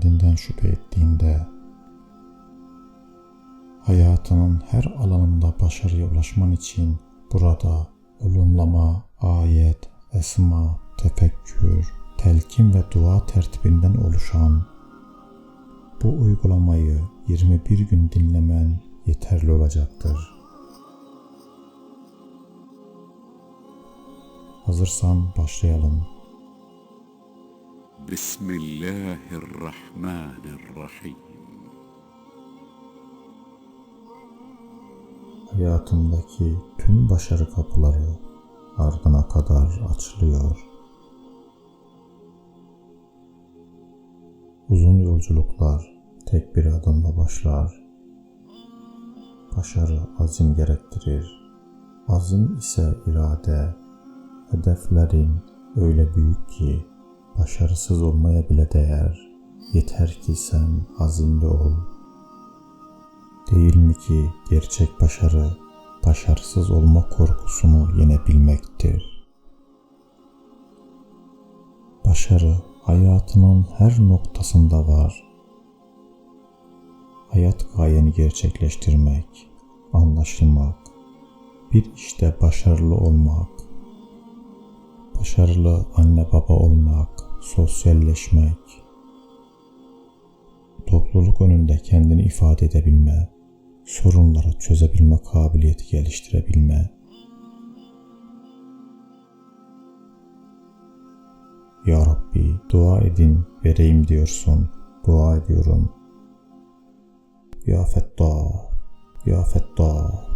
kendinden şüphe ettiğinde, hayatının her alanında başarıya ulaşman için burada olumlama, ayet, esma, tefekkür, telkin ve dua tertibinden oluşan bu uygulamayı 21 gün dinlemen yeterli olacaktır. Hazırsan başlayalım. بسم الله الرحمن الرحيم Hayatımdaki tüm başarı kapıları ardına kadar açılıyor. Uzun yolculuklar tek bir adımla başlar. Başarı azim gerektirir. Azim ise irade. Hedeflerin öyle büyük ki başarısız olmaya bile değer. Yeter ki sen azimli ol. Değil mi ki gerçek başarı başarısız olma korkusunu yenebilmektir. Başarı hayatının her noktasında var. Hayat gayeni gerçekleştirmek, anlaşılmak, bir işte başarılı olmak, başarılı anne baba olmak, sosyalleşmek, topluluk önünde kendini ifade edebilme, sorunları çözebilme kabiliyeti geliştirebilme, Ya Rabbi dua edin vereyim diyorsun. Dua ediyorum. Ya Fettah, Ya Fettah.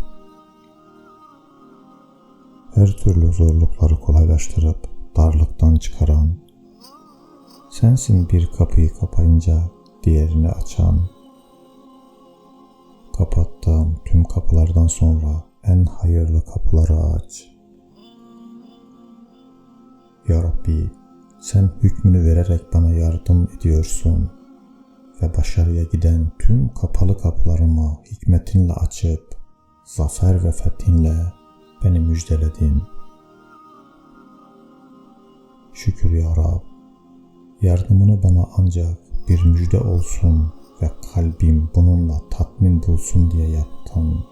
Her türlü zorlukları kolaylaştırıp darlıktan çıkaran, sensin bir kapıyı kapayınca diğerini açan, kapattığım tüm kapılardan sonra en hayırlı kapıları aç. Ya Rabbi sen hükmünü vererek bana yardım ediyorsun ve başarıya giden tüm kapalı kapılarımı hikmetinle açıp zafer ve fethinle beni müjdeledin. Şükür ya Rab, yardımını bana ancak bir müjde olsun ve kalbim bununla tatmin bulsun diye yaptın.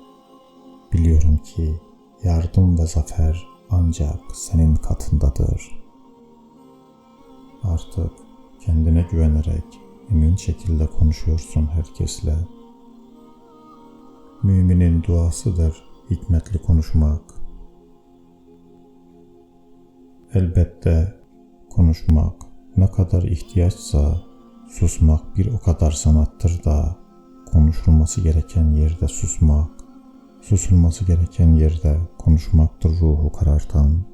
Biliyorum ki yardım ve zafer ancak senin katındadır.'' Artık kendine güvenerek emin şekilde konuşuyorsun herkesle. Müminin duasıdır hikmetli konuşmak. Elbette konuşmak ne kadar ihtiyaçsa susmak bir o kadar sanattır da konuşulması gereken yerde susmak, susulması gereken yerde konuşmaktır ruhu karartan.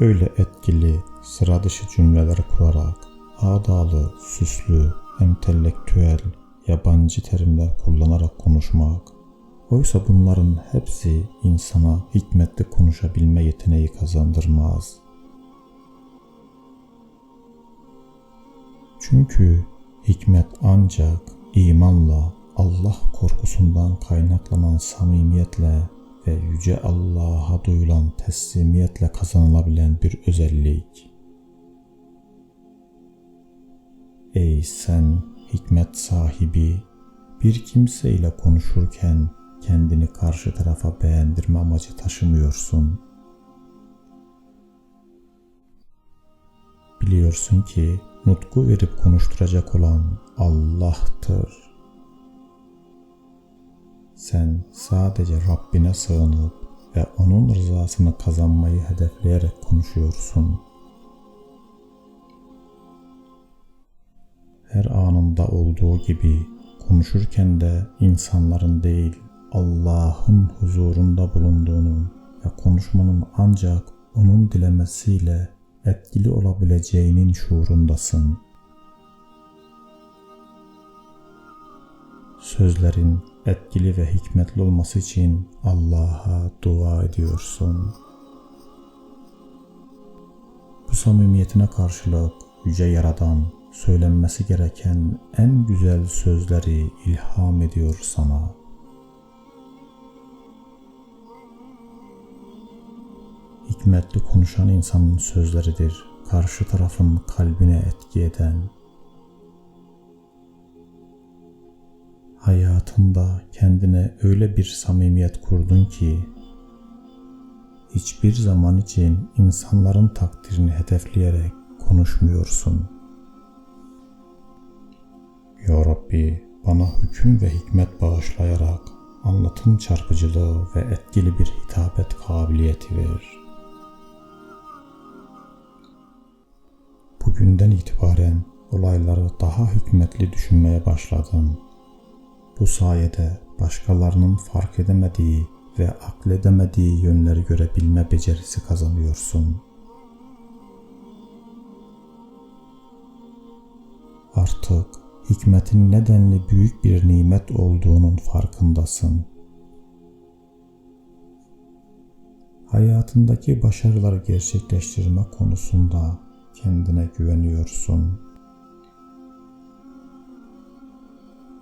öyle etkili, sıra dışı cümleler kurarak ağdalı, süslü, entelektüel, yabancı terimler kullanarak konuşmak. Oysa bunların hepsi insana hikmetli konuşabilme yeteneği kazandırmaz. Çünkü hikmet ancak imanla, Allah korkusundan kaynaklanan samimiyetle ve Yüce Allah'a duyulan teslimiyetle kazanılabilen bir özellik. Ey sen hikmet sahibi, bir kimseyle konuşurken kendini karşı tarafa beğendirme amacı taşımıyorsun. Biliyorsun ki nutku verip konuşturacak olan Allah'tır. Sen sadece Rabbine sığınıp ve onun rızasını kazanmayı hedefleyerek konuşuyorsun. Her anında olduğu gibi konuşurken de insanların değil Allah'ın huzurunda bulunduğunu ve konuşmanın ancak onun dilemesiyle etkili olabileceğinin şuurundasın. Sözlerin etkili ve hikmetli olması için Allah'a dua ediyorsun. Bu samimiyetine karşılık Yüce Yaradan söylenmesi gereken en güzel sözleri ilham ediyor sana. Hikmetli konuşan insanın sözleridir karşı tarafın kalbine etki eden, hayatında kendine öyle bir samimiyet kurdun ki hiçbir zaman için insanların takdirini hedefleyerek konuşmuyorsun. Ya Rabbi bana hüküm ve hikmet bağışlayarak anlatım çarpıcılığı ve etkili bir hitabet kabiliyeti ver. Bugünden itibaren olayları daha hikmetli düşünmeye başladım. Bu sayede başkalarının fark edemediği ve akledemediği yönleri görebilme becerisi kazanıyorsun. Artık hikmetin nedenli büyük bir nimet olduğunun farkındasın. Hayatındaki başarıları gerçekleştirme konusunda kendine güveniyorsun.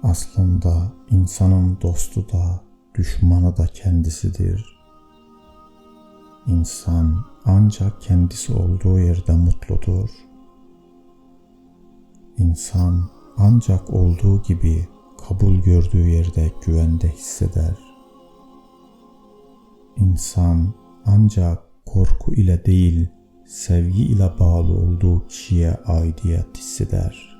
Aslında insanın dostu da düşmanı da kendisidir. İnsan ancak kendisi olduğu yerde mutludur. İnsan ancak olduğu gibi kabul gördüğü yerde güvende hisseder. İnsan ancak korku ile değil, sevgi ile bağlı olduğu kişiye aidiyet hisseder.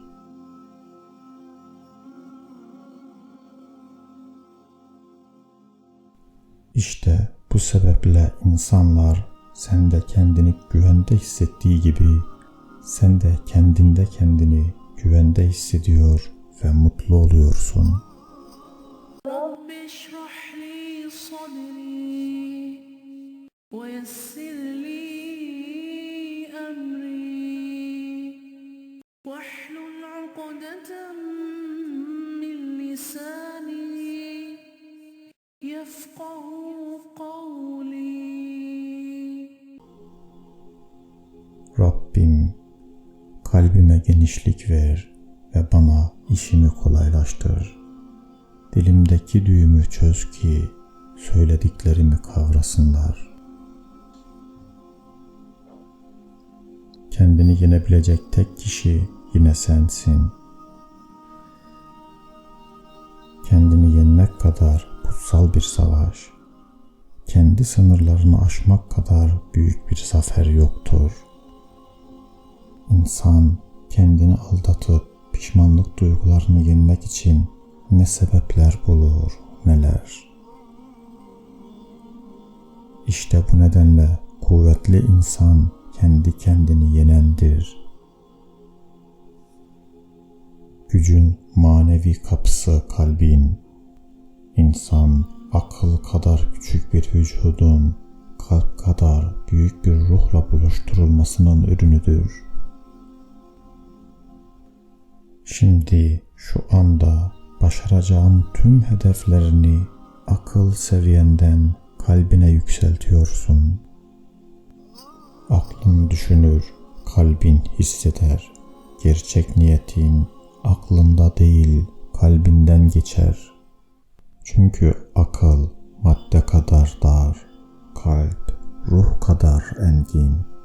İşte bu sebeple insanlar sen de kendini güvende hissettiği gibi sen de kendinde kendini güvende hissediyor ve mutlu oluyorsun. Rabbi şrahli sadri ve yessir genişlik ver ve bana işimi kolaylaştır. Dilimdeki düğümü çöz ki söylediklerimi kavrasınlar. Kendini yenebilecek tek kişi yine sensin. Kendini yenmek kadar kutsal bir savaş, kendi sınırlarını aşmak kadar büyük bir zafer yoktur. İnsan kendini aldatıp pişmanlık duygularını yenmek için ne sebepler bulur neler. İşte bu nedenle kuvvetli insan kendi kendini yenendir. Gücün manevi kapısı kalbin. İnsan akıl kadar küçük bir vücudun kalp kadar büyük bir ruhla buluşturulmasının ürünüdür. Şimdi şu anda başaracağın tüm hedeflerini akıl seviyenden kalbine yükseltiyorsun. Aklın düşünür, kalbin hisseder. Gerçek niyetin aklında değil, kalbinden geçer. Çünkü akıl madde kadar dar, kalp ruh kadar engin.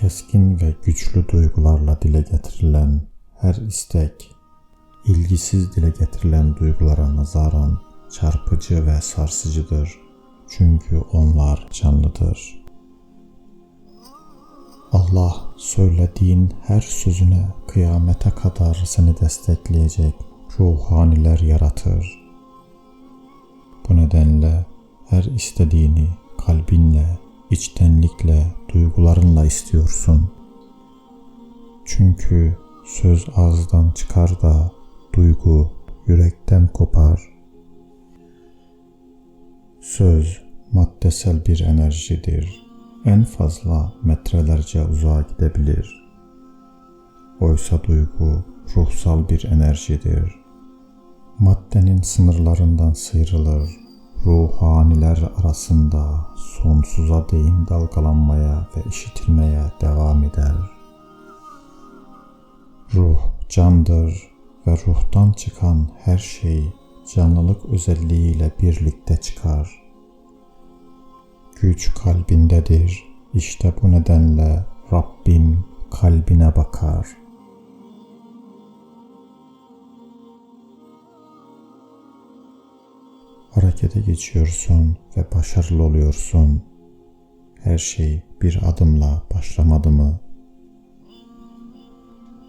Keskin ve güçlü duygularla dile getirilen her istek, ilgisiz dile getirilen duygulara nazaran çarpıcı ve sarsıcıdır. Çünkü onlar canlıdır. Allah söylediğin her sözüne kıyamete kadar seni destekleyecek ruhaniler yaratır. Bu nedenle her istediğini kalbinle, içtenlikle, duygularınla istiyorsun. Çünkü söz ağızdan çıkar da duygu yürekten kopar. Söz maddesel bir enerjidir. En fazla metrelerce uzağa gidebilir. Oysa duygu ruhsal bir enerjidir. Maddenin sınırlarından sıyrılır. Ruhaniler arasında sonsuza değin dalgalanmaya ve işitilmeye devam eder. Ruh candır ve ruhtan çıkan her şey canlılık özelliğiyle birlikte çıkar. Güç kalbindedir İşte bu nedenle Rabbin kalbine bakar. Harekete geçiyorsun ve başarılı oluyorsun. Her şey bir adımla başlamadı mı?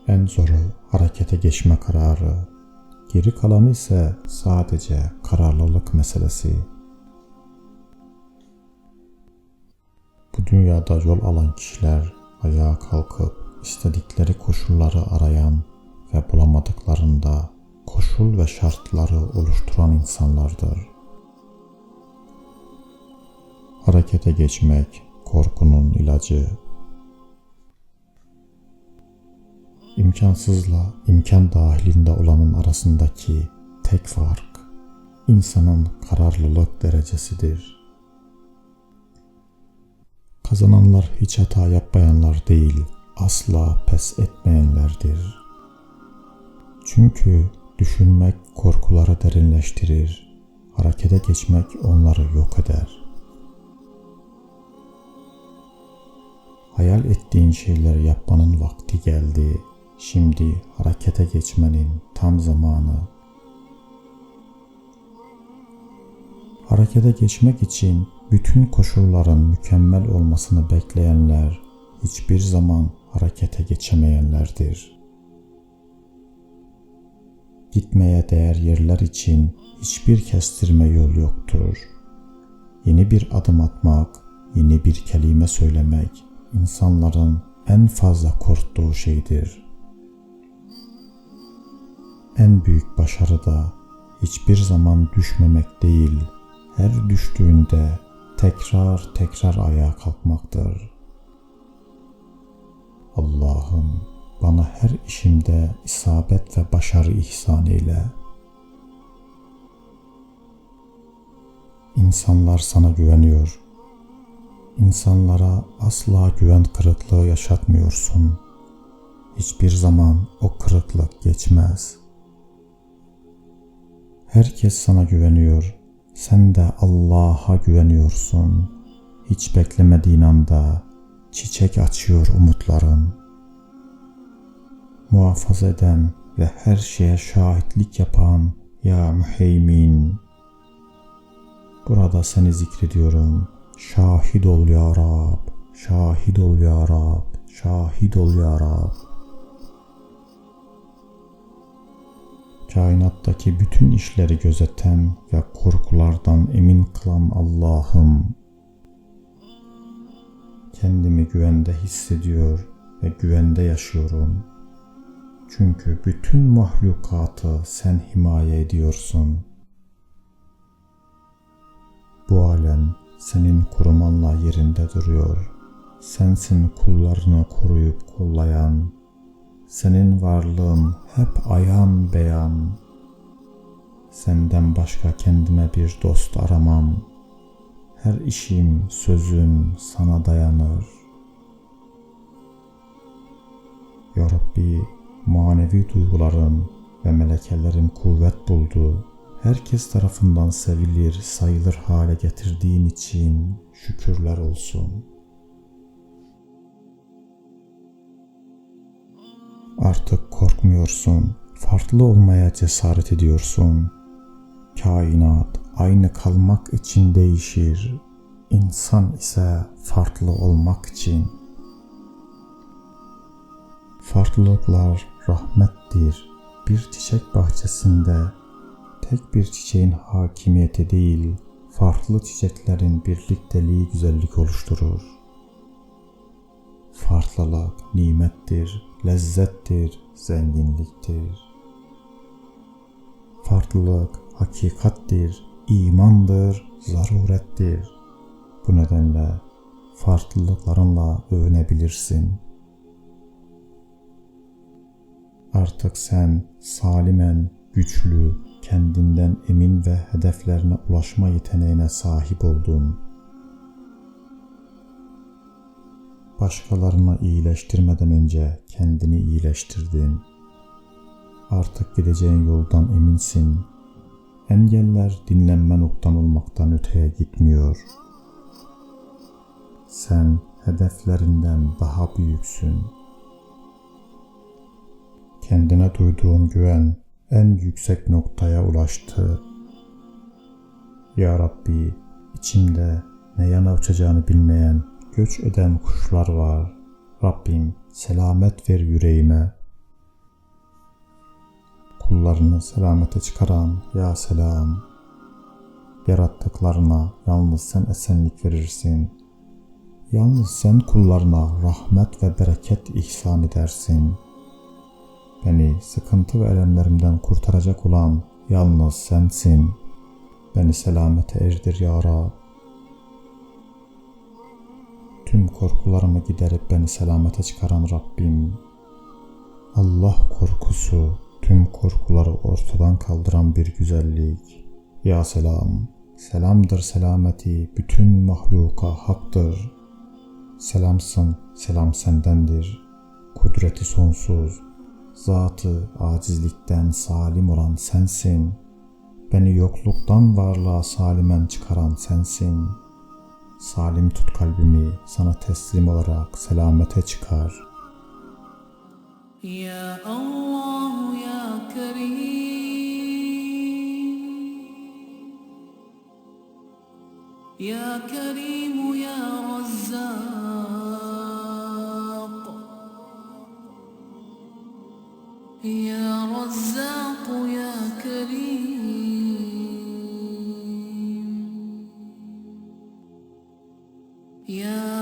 En zoru harekete geçme kararı. Geri kalanı ise sadece kararlılık meselesi. Bu dünyada yol alan kişiler ayağa kalkıp istedikleri koşulları arayan ve bulamadıklarında koşul ve şartları oluşturan insanlardır. Harekete geçmek korkunun ilacı. İmkansızla imkan dahilinde olanın arasındaki tek fark insanın kararlılık derecesidir. Kazananlar hiç hata yapmayanlar değil, asla pes etmeyenlerdir. Çünkü düşünmek korkuları derinleştirir, harekete geçmek onları yok eder. Hayal ettiğin şeyleri yapmanın vakti geldi. Şimdi harekete geçmenin tam zamanı. Harekete geçmek için bütün koşulların mükemmel olmasını bekleyenler hiçbir zaman harekete geçemeyenlerdir. Gitmeye değer yerler için hiçbir kestirme yol yoktur. Yeni bir adım atmak, yeni bir kelime söylemek insanların en fazla korktuğu şeydir. En büyük başarı da hiçbir zaman düşmemek değil, her düştüğünde tekrar tekrar ayağa kalkmaktır. Allah'ım bana her işimde isabet ve başarı ihsan eyle. İnsanlar sana güveniyor. İnsanlara asla güven kırıklığı yaşatmıyorsun. Hiçbir zaman o kırıklık geçmez. Herkes sana güveniyor. Sen de Allah'a güveniyorsun. Hiç beklemediğin anda çiçek açıyor umutların. Muhafaza eden ve her şeye şahitlik yapan ya müheymin. Burada seni zikrediyorum. Şahit ol ya Rab, şahit ol ya Rab, şahit ol ya Rab. Kainattaki bütün işleri gözeten ve korkulardan emin kılan Allah'ım. Kendimi güvende hissediyor ve güvende yaşıyorum. Çünkü bütün mahlukatı sen himaye ediyorsun. Bu alem senin korumanla yerinde duruyor. Sensin kullarını koruyup kollayan. Senin varlığın hep ayan beyan. Senden başka kendime bir dost aramam. Her işim, sözüm sana dayanır. Ya Rabbi, manevi duygularım ve melekelerim kuvvet buldu. Herkes tarafından sevilir, sayılır hale getirdiğin için şükürler olsun. Artık korkmuyorsun, farklı olmaya cesaret ediyorsun. Kainat aynı kalmak için değişir. İnsan ise farklı olmak için. Farklılıklar rahmettir. Bir çiçek bahçesinde tek bir çiçeğin hakimiyeti değil, farklı çiçeklerin birlikteliği güzellik oluşturur. Farklılık nimettir, lezzettir, zenginliktir. Farklılık hakikattir, imandır, zarurettir. Bu nedenle farklılıklarınla övünebilirsin. Artık sen salimen, güçlü, kendinden emin ve hedeflerine ulaşma yeteneğine sahip oldun. Başkalarını iyileştirmeden önce kendini iyileştirdin. Artık gideceğin yoldan eminsin. Engeller dinlenme noktan olmaktan öteye gitmiyor. Sen hedeflerinden daha büyüksün. Kendine duyduğun güven en yüksek noktaya ulaştı. Ya Rabbi, içimde ne yana uçacağını bilmeyen, göç eden kuşlar var. Rabbim selamet ver yüreğime. Kullarını selamete çıkaran ya selam. Yarattıklarına yalnız sen esenlik verirsin. Yalnız sen kullarına rahmet ve bereket ihsan edersin. Beni sıkıntı ve elemlerimden kurtaracak olan yalnız sensin. Beni selamete erdir ya Rab. Tüm korkularımı giderip beni selamete çıkaran Rabbim. Allah korkusu tüm korkuları ortadan kaldıran bir güzellik. Ya selam, selamdır selameti bütün mahluka haktır. Selamsın, selam sendendir. Kudreti sonsuz, zatı acizlikten salim olan sensin. Beni yokluktan varlığa salimen çıkaran sensin. Salim tut kalbimi sana teslim olarak selamete çıkar. Ya Allah ya Kerim Ya Kerim ya Razzak يا رزاق يا كريم. يا